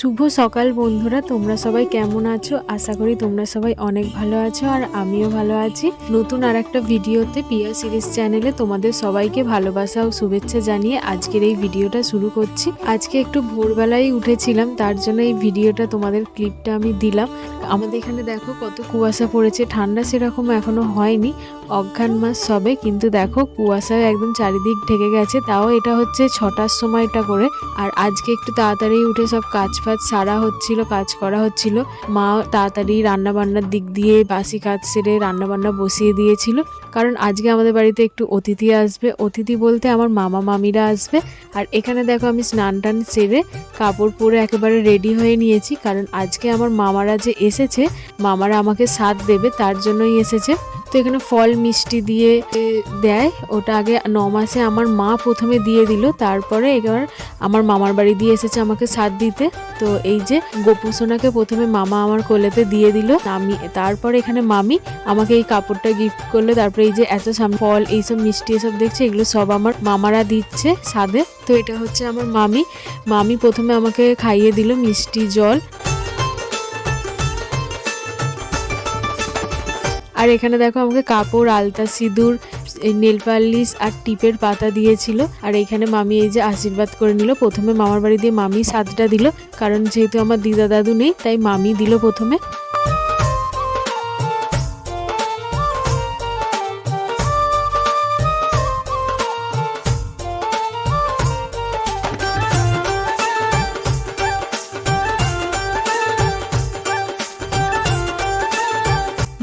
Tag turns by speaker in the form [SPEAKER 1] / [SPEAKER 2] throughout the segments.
[SPEAKER 1] শুভ সকাল বন্ধুরা, তোমরা সবাই কেমন আছো? আশা করি তোমরা সবাই অনেক ভালো আছো আর আমিও ভালো আছি। নতুন আর একটা ভিডিওতে পিয়া সিরিজ চ্যানেলে তোমাদের সবাইকে ভালোবাসা ও শুভেচ্ছা জানিয়ে আজকের এই ভিডিওটা শুরু করছি। আজকে একটু ভোরবেলায় উঠেছিলাম, তার জন্য এই ভিডিওটা তোমাদের ক্লিপটা আমি দিলাম। আমাদের এখানে দেখো কত কুয়াশা পড়েছে, ঠান্ডা সেরকম এখনও হয়নি অজ্ঞান মাস সবে, কিন্তু দেখো কুয়াশায় একদম চারিদিক ঢেকে গেছে, তাও এটা হচ্ছে ছটার সময়টা করে। আর আজকে একটু তাড়াতাড়ি উঠে সব কাজ ফাজ সারা হচ্ছিল, কাজ করা হচ্ছিল। মা তাড়াতাড়ি রান্নাবান্নার দিক দিয়ে বাসি কাজ সেরে রান্নাবান্না বসিয়ে দিয়েছিল। কারণ আজকে আমাদের বাড়িতে একটু অতিথি আসবে। অতিথি বলতে আমার মামা মামিরা আসবে। আর এখানে দেখো আমি স্নান টান সেরে কাপড় পরে একেবারে রেডি হয়ে নিয়েছি। কারণ আজকে আমার মামারা যে এসেছে, মামারা আমাকে সাথ দেবে, তার জন্যই এসেছে। তো এখানে ফল মিষ্টি দিয়ে দেয়। ওটা আগে ন মাসে আমার মা প্রথমে দিয়ে দিল। তারপরে এবার আমার মামার বাড়ি দিয়ে এসেছে আমাকে সাথ দিতে। তো এই যে গোপুসোনাকে প্রথমে মামা আমার কোলেতে দিয়ে দিল। আমি, তারপরে এখানে মামি আমাকে এই কাপড়টা গিফট করল। তারপরে এই যে এত ফল, এইসব মিষ্টি, এসব দেখছে, এগুলো সব আমার মামারা দিচ্ছে সাদে তো এটা হচ্ছে আমার মামি। মামি প্রথমে আমাকে খাইয়ে দিল মিষ্টি জল। আর এখানে দেখো আমাকে কাপড়, আলতা, সিঁদুর নেল পালিশ আর টিপের পাতা দিয়েছিল। আর এখানে মামি এই যে আশীর্বাদ করে নিল। প্রথমে মামার বাড়ি দিয়ে মামি সাতটা দিল, কারণ যেহেতু আমার দিদা দাদু নেই, তাই মামি দিল প্রথমে।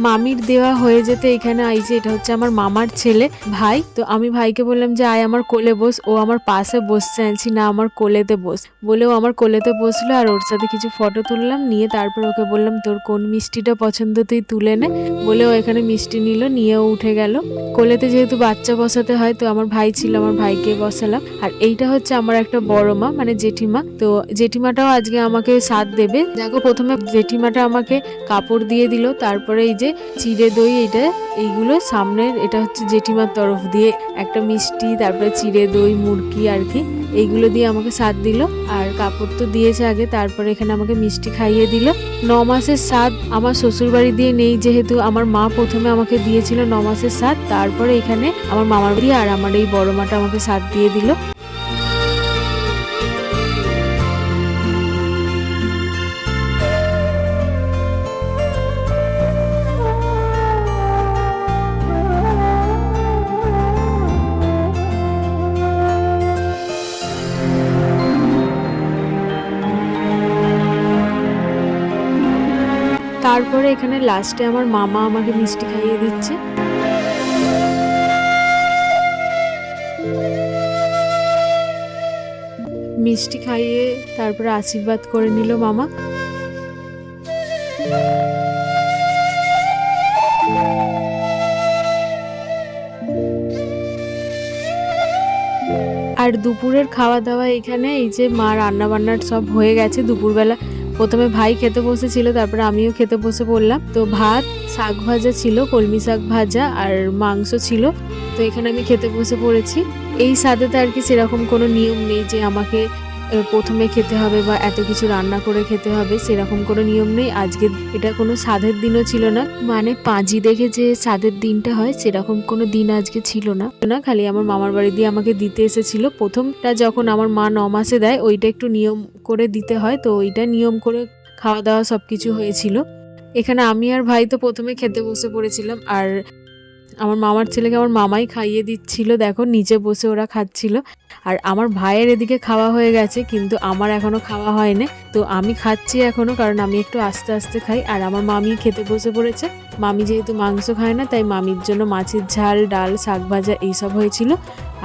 [SPEAKER 1] মামির দেওয়া হয়ে যেতে এখানে আইছে, এটা হচ্ছে আমার মামার ছেলে ভাই। তো আমি ভাইকে বললাম যে, আয় আমার কোলে বস, ও আমার পাশে বসছে, আনছি, না, আমার কোলেতে বস। বলেও আমার কোলেতে বসল, আর ওর সাথে কিছু ফটো তুললাম, নিয়ে তারপর ওকে বললাম, তোর কোন মিষ্টিটা পছন্দ তুই তুলে নে। বলে ও এখানে মিষ্টি নিল নিয়েও উঠে গেল। কোলেতে যেহেতু বাচ্চা বসাতে হয়, তো আমার ভাই ছিল, আমার ভাইকে বসালাম। আর এইটা হচ্ছে আমার একটা বড় মা মানে জেঠিমা। তো জেঠিমাটাও আজকে আমাকে সাথ দেবে। দেখো, প্রথমে জেঠিমাটা আমাকে কাপড় দিয়ে দিল, তারপরে এই যে চিড়ে দই এটা, এইগুলো সামনের, এটা হচ্ছে জেঠিমার তরফ দিয়ে একটা মিষ্টি, তারপরে চিড়ে দই, মুরগি আর কি, এইগুলো দিয়ে আমাকে স্বাদ দিল। আর কাপড় তো দিয়েছে আগে, তারপরে এখানে আমাকে মিষ্টি খাইয়ে দিল। ন মাসের স্বাদ আমার শ্বশুর বাড়ি দিয়ে নেই, যেহেতু আমার মা প্রথমে আমাকে দিয়েছিল ন মাসের স্বাদ তারপরে এখানে আমার মামার বাড়ি আর আমার এই বড় মাটা আমাকে স্বাদ দিয়ে দিল। তারপরে এখানে লাস্টে আমার মামা আমাকে মিষ্টি খাইয়ে দিচ্ছে। মিষ্টি খাইয়ে তারপরে আশীর্বাদ করে নিল মামা। আর দুপুরের খাওয়া দাওয়া এখানে, এই যে মা রান্না বান্নার সব হয়ে গেছে দুপুরবেলা। প্রথমে ভাই খেতে বসেছিল তারপরে আমিও খেতে বসে পড়লাম। তো ভাত, শাক ভাজা ছিল, কলমি শাক ভাজা আর মাংস ছিল। তো এখানে আমি খেতে বসে পড়েছি। এই স্বাদেতে আর কি সেরকম কোনো নিয়ম নেই যে আমাকে প্রথমে খেতে হবে বা এত কিছু রান্না করে খেতে হবে সেরকম কোনো নিয়ম নেই। আজকে এটা কোনো স্বাদের দিনও ছিল না। মানে পাঁজি দেখে যে স্বাদের দিনটা হয় সেরকম কোনো দিন আজকে ছিল না। না, খালি আমার মামার বাড়ি দিয়ে আমাকে দিতে এসেছিল। প্রথমটা যখন আমার মা ন মাসে দেয়, ওইটা একটু নিয়ম করে দিতে হয়। তো ওইটা নিয়ম করে খাওয়া দাওয়া সব কিছু হয়েছিল। এখানে আমি আর ভাই তো প্রথমে খেতে বসে পড়েছিলাম। আর আমার মামার ছেলেকে আমার মামাই খাইয়ে দিচ্ছিল, দেখো নিচে বসে ওরা খাচ্ছিল। আর আমার ভাইয়ের এদিকে খাওয়া হয়ে গেছে, কিন্তু আমার এখনও খাওয়া হয়নি। তো আমি খাচ্ছি এখনও কারণ আমি একটু আস্তে আস্তে খাই। আর আমার মামি খেতে বসে পড়েছে। মামি যেহেতু মাংস খায় না, তাই মামির জন্য মাছের ঝাল, ডাল, শাক ভাজা এইসব হয়েছিল।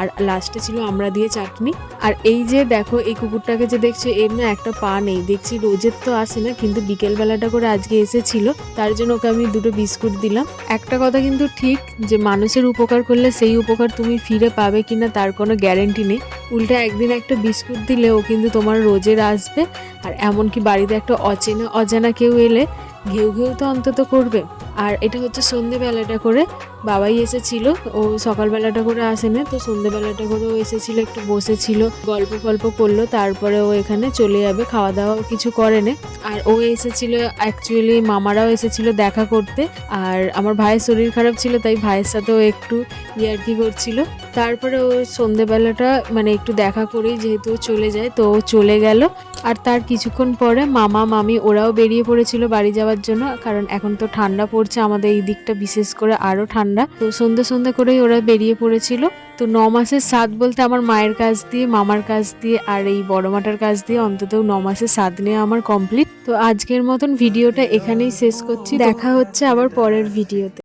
[SPEAKER 1] আর লাস্টে ছিল আমরা দিয়ে চাটনি। আর এই যে দেখো, এই কুকুরটাকে যে দেখছ, এর না একটা পা নেই। দেখছি রোজের তো আসে না, কিন্তু বিকেল বেলাটা করে আজকে এসেছিল। তার জন্য ওকে আমি দুটো বিস্কুট দিলাম। একটা কথা কিন্তু ঠিক, যে মানুষের উপকার করলে সেই উপকার তুমি ফিরে পাবে কিনা তার কোনো গ্যারেন্টি নেই। উল্টা একদিন একটা বিস্কুট দিলে ও কিন্তু তোমার রোজের আসবে। আর এমনকি বাড়িতে একটা অচেনা অজানা কেউ এলে ঘেউ ঘেউ তো অন্তত করবে। আর এটা হচ্ছে সন্ধেবেলাটা করে। বাবাই এসেছিল, ও সকালবেলাটা করে আসেনি, তো সন্ধেবেলাটা করে ও এসেছিল, একটু বসেছিল, গল্প গল্প করল, তারপরে ও এখানে চলে যাবে খাওয়া দাওয়া কিছু করে করেনি। আর ও এসেছিল অ্যাকচুয়ালি মামারাও এসেছিল দেখা করতে, আর আমার ভাইয়ের শরীর খারাপ ছিল, তাই ভাইয়ের সাথেও একটু ইয়ার্কি করছিল। তারপরে ও সন্ধেবেলাটা মানে একটু দেখা করেই যেহেতু চলে যায়, তো ও চলে গেল। আর তার কিছুক্ষণ পরে মামা মামি ওরাও বেরিয়ে পড়েছিল বাড়ি যাওয়ার জন্য। কারণ এখন তো ঠান্ডা পড়ছে আমাদের এই দিকটা বিশেষ করে আরও ঠান্ডা। তো সন্ধ্যে সন্ধ্যে করেই ওরা বেরিয়ে পড়েছিল। তো ন মাসের স্বাদ বলতে আমার মায়ের কাছ দিয়ে মামার কাছ দিয়ে আর এই বড় মাটার কাছ দিয়ে অন্তত ন মাসের স্বাদ নেওয়া আমার কমপ্লিট তো আজকের মতন ভিডিওটা এখানেই শেষ করছি। দেখা হচ্ছে আবার পরের ভিডিওতে।